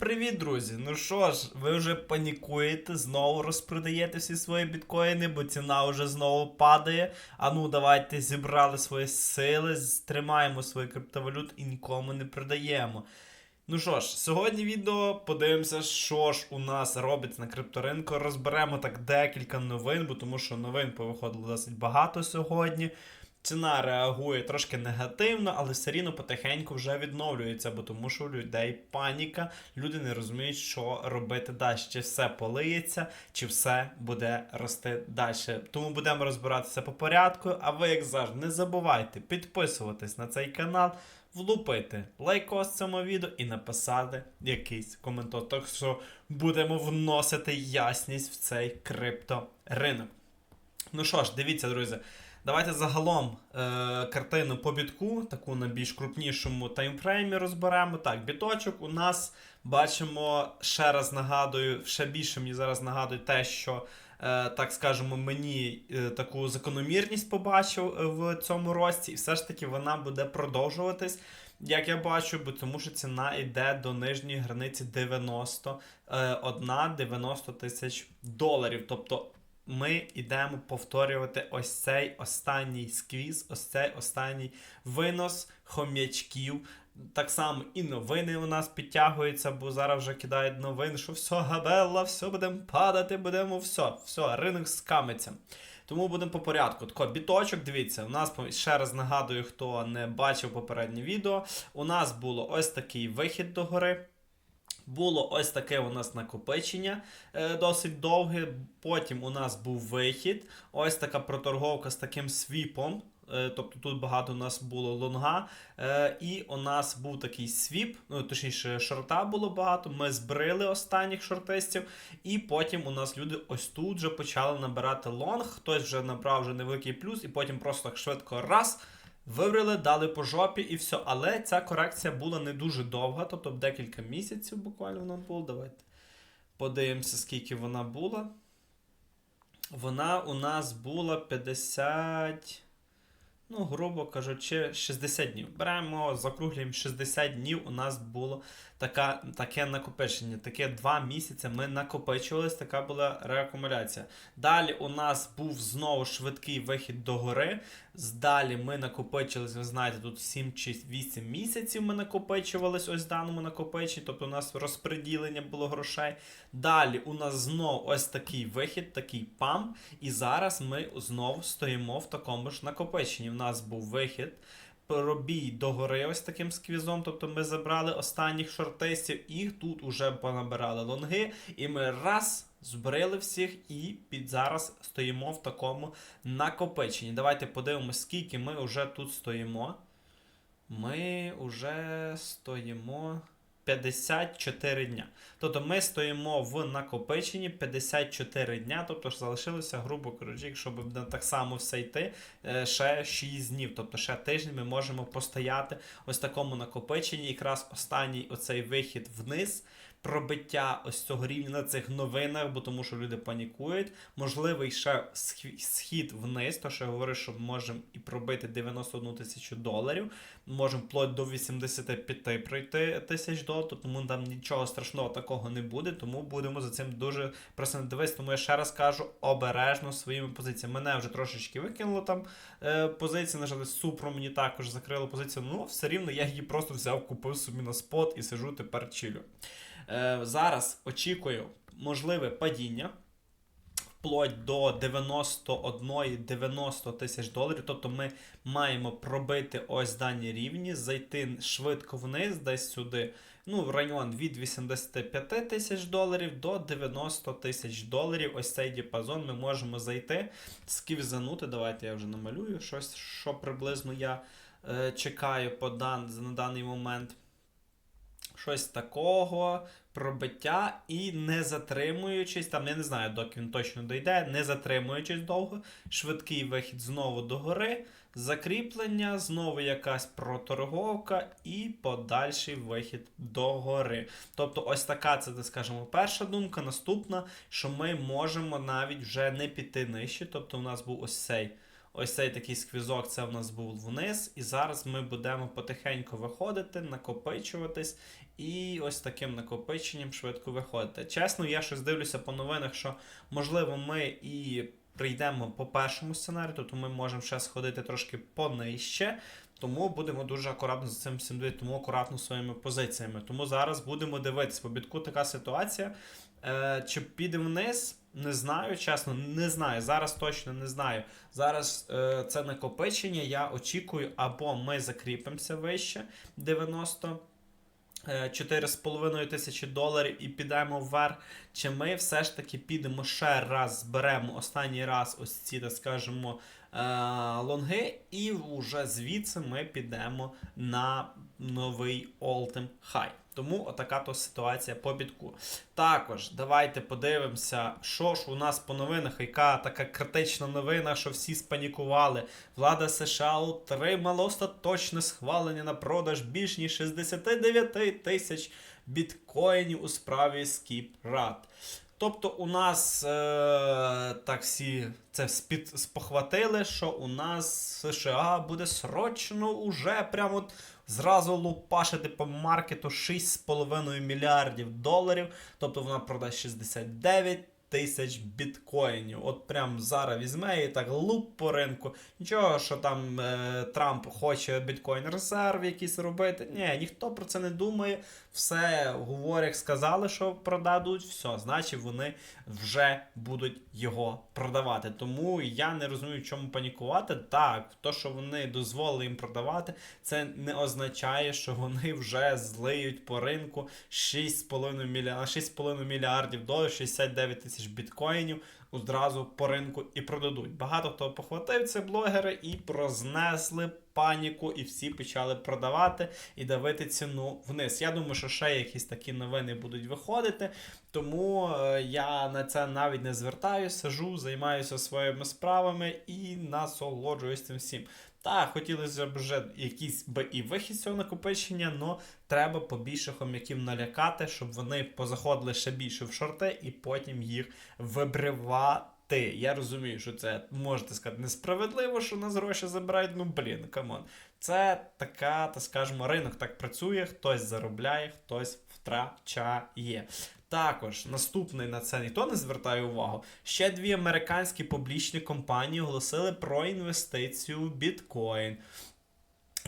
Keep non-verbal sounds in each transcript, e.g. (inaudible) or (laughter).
привіт, друзі! Ну що ж, ви вже панікуєте, знову розпродаєте всі свої біткоїни, бо ціна вже знову падає. А ну давайте зібрали свої сили, стримаємо свої криптовалют і нікому не продаємо. Ну що ж, сьогодні відео подивимося, що ж у нас робиться на крипторинку. Розберемо так декілька новин, бо тому що новин повиходило досить багато сьогодні. Ціна реагує трошки негативно, але все рівно потихеньку вже відновлюється, бо тому що у людей паніка, люди не розуміють, що робити далі. Чи все полиється, чи все буде рости далі. Тому будемо розбиратися по порядку. А ви, як завжди, не забувайте підписуватись на цей канал, влупити лайкос цьому відео і написати якийсь коментар. Так що будемо вносити ясність в цей крипторинок. Ну що ж, дивіться, друзі. Давайте загалом е, картину по бітку, таку на більш крупнішому таймфреймі розберемо. Так, біточок у нас бачимо, ще раз нагадую, ще більше мені зараз нагадує те, що, е, так скажемо, мені е, таку закономірність побачив е, в цьому рості, і все ж таки вона буде продовжуватись. Як я бачу, бо тому що ціна йде до нижньої границі 90, е, тисяч доларів. Тобто ми йдемо повторювати ось цей останній сквіз, ось цей останній винос хом'ячків. Так само і новини у нас підтягуються, бо зараз вже кидають новини, що все габелла, все будемо падати, будемо все, все, ринок скамиться. Тому будемо по порядку. Тако, біточок, дивіться, у нас ще раз нагадую, хто не бачив попереднє відео. У нас було ось такий вихід до гори. Було ось таке у нас накопичення е, досить довге. Потім у нас був вихід. Ось така проторговка з таким свіпом. Е, тобто тут багато у нас було лонга. Е, і у нас був такий свіп, ну точніше, шорта було багато. Ми збрили останніх шортистів, і потім у нас люди ось тут вже почали набирати лонг. Хтось вже набрав вже невеликий плюс, і потім просто так швидко раз. Вибрали, дали по жопі і все. Але ця корекція була не дуже довга, тобто декілька місяців буквально вона була. Давайте подивимося, скільки вона була. Вона у нас була 50. Ну, грубо кажучи, 60 днів. Беремо, закруглюємо 60 днів. У нас було така, таке накопичення. Таке 2 місяці ми накопичувались, така була реакумуляція. Далі у нас був знову швидкий вихід до гори. Далі ми накопичились, ви знаєте, тут 7 чи 8 місяців ми накопичувались ось в даному накопиченні, тобто у нас розподілення було грошей. Далі у нас знову ось такий вихід, такий пам. І зараз ми знову стоїмо в такому ж накопиченні. У нас був вихід. Пробій догори ось таким сквізом, тобто ми забрали останніх шортистів, і тут уже понабирали лонги, і ми раз збрили всіх і під зараз стоїмо в такому накопиченні. Давайте подивимося, скільки ми вже тут стоїмо. Ми вже стоїмо 54 дня. Тобто ми стоїмо в накопиченні 54 дня, тобто ж залишилося, грубо кажучи, якщо б так само все йти, е, ще 6 днів. Тобто ще тиждень ми можемо постояти ось такому накопиченні. Якраз останній оцей вихід вниз. Пробиття ось цього рівня на цих новинах, бо тому що люди панікують. Можливий ще схід вниз, то що я говорю, що можемо і пробити 91 тисячу доларів, можемо вплоть до 85 пройти тисяч доларів, тому там нічого страшного такого не буде. Тому будемо за цим дуже просто дивитися. Тому я ще раз кажу обережно своїми позиціями. Мене вже трошечки викинуло там е, позиції. На жаль, супро мені також закрило позицію. Ну все рівно я її просто взяв, купив собі на спот і сижу тепер чилю. Е, зараз очікую можливе падіння. Вплоть до 91-90 тисяч доларів. Тобто ми маємо пробити ось дані рівні, зайти швидко вниз, десь сюди, ну, в район від 85 тисяч доларів до 90 тисяч доларів. Ось цей діапазон ми можемо зайти, сківзанути. Давайте я вже намалюю щось, що приблизно я е, чекаю по дан, на даний момент щось такого, пробиття і не затримуючись, там я не знаю, доки він точно дойде, не затримуючись довго, швидкий вихід знову до гори, закріплення, знову якась проторговка і подальший вихід до гори. Тобто, ось така це, скажімо, перша думка. Наступна, що ми можемо навіть вже не піти нижче. Тобто, у нас був ось цей Ось цей такий сквізок, це в нас був вниз. І зараз ми будемо потихеньку виходити, накопичуватись, і ось таким накопиченням швидко виходити. Чесно, я щось дивлюся по новинах, що можливо ми і прийдемо по першому сценарію, тобто ми можемо ще сходити трошки понижче. Тому будемо дуже акуратно за цим всім дивитися, тому акуратно своїми позиціями. Тому зараз будемо дивитися. По бітку така ситуація. Е, чи піде вниз? Не знаю, чесно, не знаю. Зараз точно не знаю. Зараз е, це накопичення. Я очікую, або ми закріпимося вище 90. е, 4,5 тисячі доларів і підемо вверх, чи ми все ж таки підемо ще раз, зберемо останній раз ось ці, так скажемо, лонги, і вже звідси ми підемо на новий all-time high. Тому отака то ситуація по бітку. Також давайте подивимося, що ж у нас по новинах, яка така критична новина, що всі спанікували. Влада США отримала остаточне схвалення на продаж більш ніж 69 тисяч біткоїнів у справі SkipRat. Тобто у нас е, так всі це спід, спохватили, що у нас США буде срочно уже прямо от зразу лупашити по маркету 6,5 мільярдів доларів. Тобто вона продасть 69 тисяч біткоїнів. От прям зараз візьме і так луп по ринку. Нічого, що там е, Трамп хоче біткоін резерв якийсь робити. Ні, ніхто про це не думає. Все говорять, сказали, що продадуть, все, значить вони вже будуть його продавати. Тому я не розумію, чому панікувати. Так, то, що вони дозволили їм продавати, це не означає, що вони вже злиють по ринку 6,5 мільярдів, 6,5 мільярдів доларів, 69 тисяч біткоїнів одразу по ринку і продадуть. Багато хто похватив це блогери і прознесли паніку, і всі почали продавати і давити ціну вниз. Я думаю, що ще якісь такі новини будуть виходити, тому е, я на це навіть не звертаюся, сижу, займаюся своїми справами і насолоджуюсь цим всім. Так, хотілося б вже якийсь би і вихід цього накопичення, але треба побільше хом'яків налякати, щоб вони позаходили ще більше в шорти і потім їх вибривати. Я розумію, що це можете сказати несправедливо, що нас гроші забирають. Ну блін, камон. Це така, так скажемо, ринок так працює, хтось заробляє, хтось втрачає. Також наступний на це ніхто не звертає увагу. Ще дві американські публічні компанії оголосили про інвестицію в біткоін.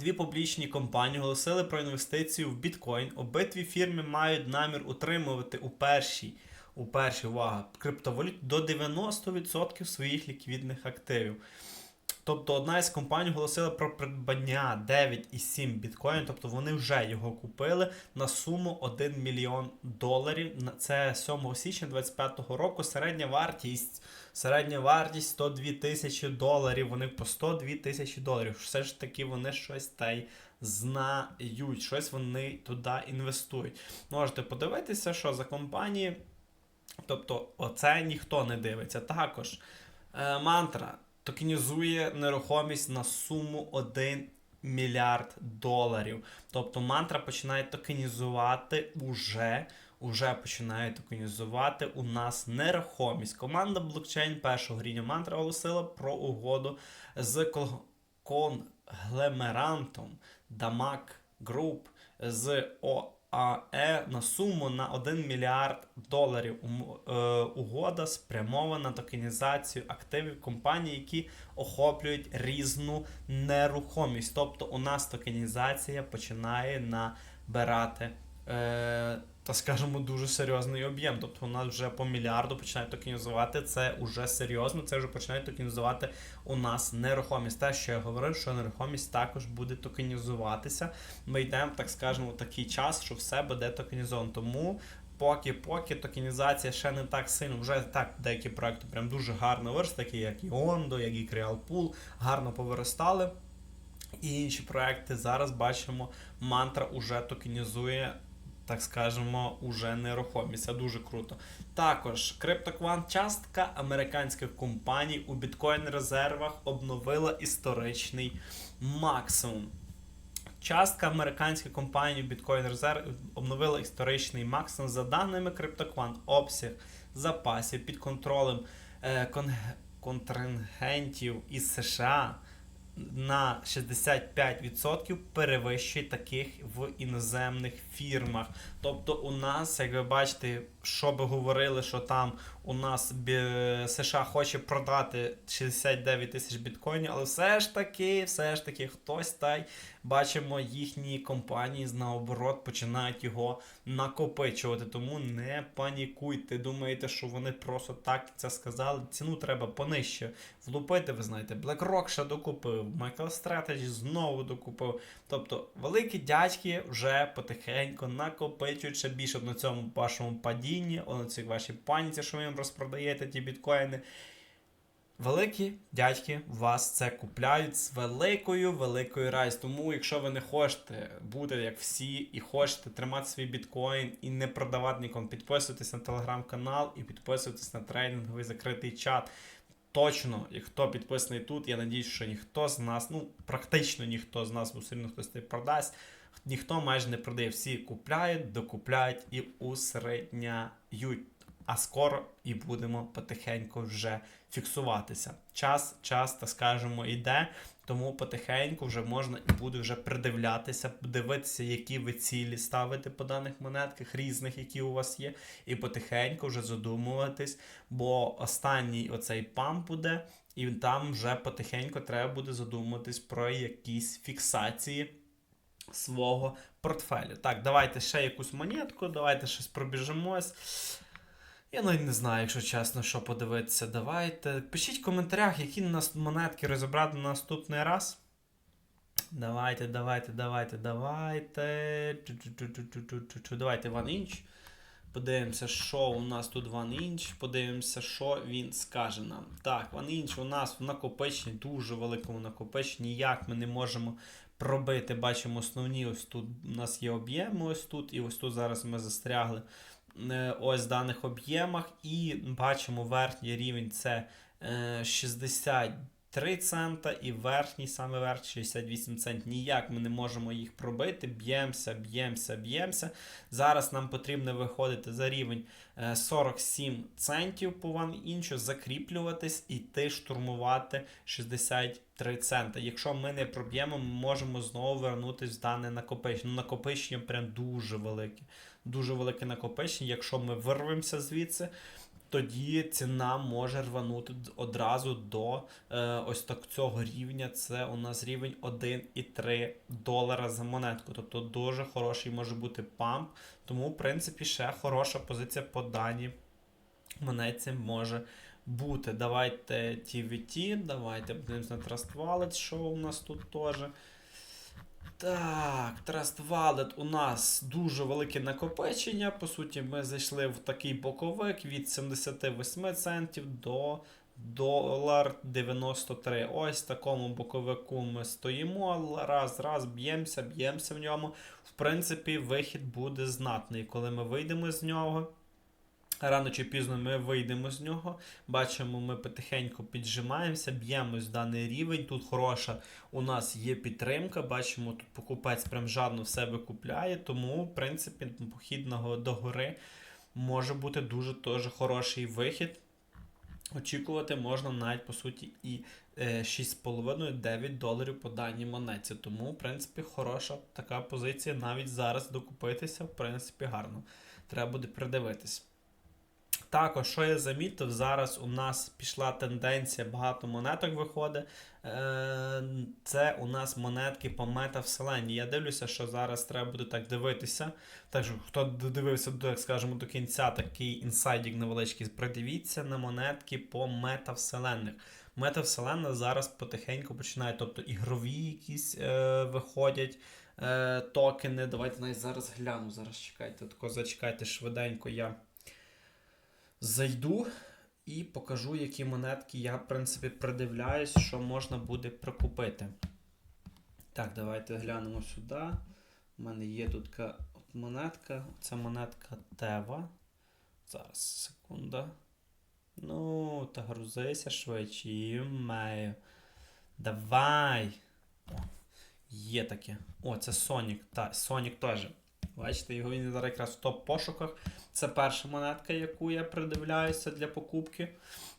Дві публічні компанії оголосили про інвестицію в біткоін. Обидві фірми мають намір утримувати у першій, у першій увага, криптовалют до 90% своїх ліквідних активів. Тобто одна із компаній оголосила про придбання 9,7 біткоін, тобто вони вже його купили на суму 1 мільйон доларів. Це 7 січня 2025 року. Середня вартість, середня вартість 102 тисячі доларів. Вони по 102 тисячі доларів. Все ж таки вони щось та й знають, щось вони туди інвестують. Можете подивитися, що за компанії. Тобто, оце ніхто не дивиться. Також е, мантра токенізує нерухомість на суму 1 мільярд доларів. Тобто мантра починає токенізувати уже. Уже починає токенізувати у нас нерухомість. Команда блокчейн першого рівня мантра оголосила про угоду з конгломерантом Damag Group з ОАЕ на суму на 1 мільярд доларів. Е, Угода спрямована на токенізацію активів компаній, які охоплюють різну нерухомість. Тобто у нас токенізація починає набирати. Та скажімо, дуже серйозний об'єм. Тобто у нас вже по мільярду починають токенізувати. Це вже серйозно, це вже починають токенізувати у нас нерухомість. Те, що я говорив, що нерухомість також буде токенізуватися. Ми йдемо, так скажемо, в такий час, що все буде токенізовано. Тому. Поки поки токенізація ще не так сильно, вже так деякі проекти прям дуже гарно виросли, такі як і Ondo, як і CrealPool, гарно повиростали. І інші проекти зараз бачимо, мантра уже токенізує, так скажемо, уже нерухомість. Це дуже круто. Також CryptoQuant частка американських компаній у біткоін резервах обновила історичний максимум. Частка американських компаній в Bitcoin Reserve обновила історичний максимум за даними CryptoQuant. Обсяг запасів під контролем е, кон- контрагентів із США на 65% перевищує таких в іноземних фірмах. Тобто, у нас, як ви бачите, що би говорили, що там у нас США хоче продати 69 тисяч біткоїнів, але все ж таки, все ж таки, хтось та й бачимо, їхні компанії наоборот починають його накопичувати. Тому не панікуйте. Думаєте, що вони просто так це сказали. Ціну треба понижче влупити. Ви знаєте, BlackRock ще докупив, MicroStrategy знову докупив. Тобто, великі дядьки вже потихеньку накопичують ще більше на цьому вашому падінні, на цій вашій паніці, що ви їм розпродаєте ті біткоїни. Великі дядьки вас це купляють з великою великою радістю. Тому, якщо ви не хочете бути як всі, і хочете тримати свій біткоін і не продавати нікому, підписуйтесь на телеграм-канал і підписуйтесь на трейдинговий закритий чат. Точно, і хто підписаний тут, я надіюсь, що ніхто з нас, ну практично ніхто з нас, бо все хтось не продасть. Ніхто майже не продає. Всі купляють, докупляють і усередняють. А скоро і будемо потихеньку вже фіксуватися. Час, час, так скажемо, йде, тому потихеньку вже можна і буде вже придивлятися, дивитися, які ви цілі ставите по даних монетках, різних, які у вас є, і потихеньку вже задумуватись, бо останній оцей памп буде, і там вже потихеньку треба буде задумуватись про якісь фіксації свого портфелю. Так, давайте ще якусь монетку, давайте щось пробіжимось. Я навіть не знаю, якщо чесно, що подивитися. Давайте. Пишіть в коментарях, які нас монетки розібрати на наступний раз. Давайте, давайте, давайте, давайте. Давайте One Inch. Подивимося, що у нас тут One Inch. Подивимося, що він скаже нам. Так, One Inch у нас в накопиченні, дуже великому накопиченні. Ніяк ми не можемо пробити. Бачимо основні. Ось тут у нас є об'єми, ось тут, і ось тут зараз ми застрягли ось в даних об'ємах. І бачимо верхній рівень це е, 63 цента, і верхній, саме верх 68 цент. Ніяк ми не можемо їх пробити. Б'ємося, б'ємося, б'ємося. Зараз нам потрібно виходити за рівень е, 47 центів по вам іншу, закріплюватись і йти штурмувати 63 цента. Якщо ми не проб'ємо, ми можемо знову вернутися в дане накопичення. Накопичення прям дуже велике. Дуже велике накопичення. Якщо ми вирвемося звідси, тоді ціна може рванути одразу до е, ось так цього рівня. Це у нас рівень 1,3 долара за монетку. Тобто дуже хороший може бути памп. Тому, в принципі, ще хороша позиція по даній монетці може бути. Давайте TVT, давайте подивимось на Trust Wallet, що у нас тут теж. Так, Trust Wallet у нас дуже велике накопичення. По суті, ми зайшли в такий боковик від 78 центів до долар 93. Ось в такому боковику ми стоїмо. Раз, раз, б'ємося, б'ємося в ньому. В принципі, вихід буде знатний. Коли ми вийдемо з нього. Рано чи пізно ми вийдемо з нього. Бачимо, ми потихеньку піджимаємося, б'ємось в даний рівень. Тут хороша у нас є підтримка. Бачимо, тут покупець прям жадно все викупляє. Тому, в принципі, похід до гори може бути дуже теж хороший вихід. Очікувати можна навіть по суті і е, 6,5-9 доларів по даній монеті. Тому, в принципі, хороша така позиція навіть зараз докупитися, в принципі, гарно. Треба буде придивитись. Також, що я замітив, зараз у нас пішла тенденція, багато монеток виходить. Е, Це у нас монетки по метавселенні. Я дивлюся, що зараз треба буде так дивитися. Так що, хто додивився, так скажемо, до кінця такий інсайдік невеличкий, придивіться на монетки по метавселенних. Метавселенна зараз потихеньку починає, тобто ігрові якісь е, виходять е, токени. Давайте навіть зараз гляну. Зараз чекайте, тако зачекайте швиденько. Я зайду і покажу, які монетки я, в принципі, придивляюсь, що можна буде прикупити. Так, давайте глянемо сюди. У мене є тут монетка. Це монетка Тева. Зараз, секунда. Ну, та грузися швидше. Юмею. Давай. Є таке. О, це Сонік. Та, Сонік теж. Бачите, його він зараз якраз в топ-пошуках. Це перша монетка, яку я придивляюся для покупки.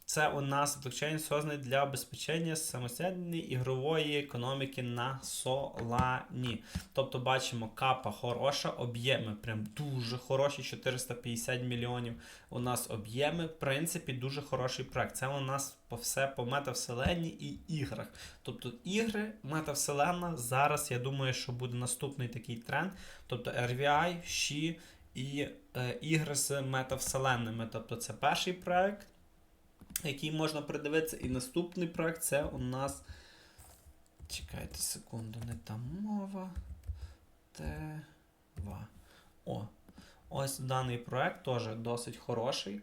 Це у нас блокчейн созданий для обезпечення самостійної ігрової економіки на Солані. Тобто бачимо, капа хороша, об'єми прям дуже хороші, 450 мільйонів. У нас об'єми, в принципі, дуже хороший проект. Це у нас по все по метавселенні і іграх. Тобто ігри, метавселенна, зараз я думаю, що буде наступний такий тренд. Тобто RVI, Ші і е, ігри з метавселенними. Тобто це перший проект, який можна придивитися. І наступний проект це у нас. Чекайте секунду, не там мова. Т2. О. Ось даний проект теж досить хороший.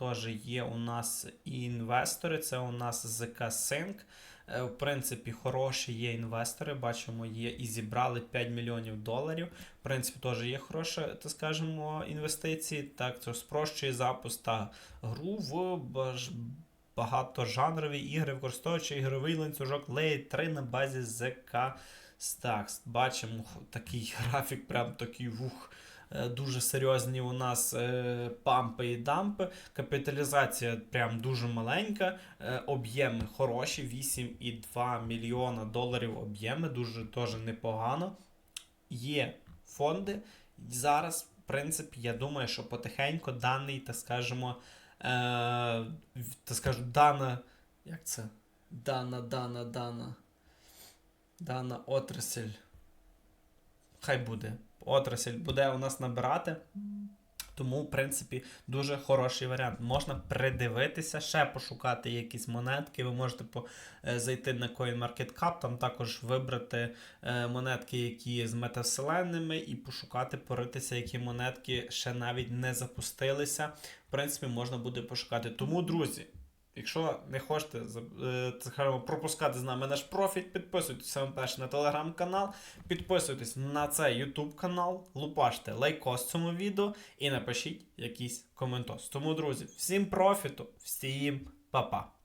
Теж є у нас і інвестори, це у нас ЗК Sync. Е, В принципі, хороші є інвестори. Бачимо, є і зібрали 5 мільйонів доларів. В принципі, теж є хороші, так скажемо, інвестиції. Так, це спрощує запуск та гру в багатожанрові ігри, використовуючи ігровий ланцюжок Layer 3 на базі ЗК Stacks. Бачимо такий (laughs) графік, прям такий вух. Е, Дуже серйозні у нас е, пампи і дампи. Капіталізація прям дуже маленька. Е, об'єми хороші, 8,2 мільйона доларів об'єми, дуже теж непогано. Є фонди. Зараз, в принципі, я думаю, що потихеньку даний, так скажемо, так скажу, дана. Як це? Дана, дана, дана. Дана отрасль. Хай буде. Отрасль буде у нас набирати. Тому, в принципі, дуже хороший варіант. Можна придивитися, ще пошукати якісь монетки. Ви можете по, е, зайти на CoinMarketCap, там також вибрати е, монетки, які з метавселенними, і пошукати, поритися, які монетки ще навіть не запустилися. В принципі, можна буде пошукати. Тому, друзі. Якщо не хочете за- е, пропускати з нами наш профіль, підписуйтесь перше на телеграм-канал, підписуйтесь на цей YouTube канал, лупаште лайкос цьому відео і напишіть якийсь коментар. Тому, друзі, всім профіту, всім па-па!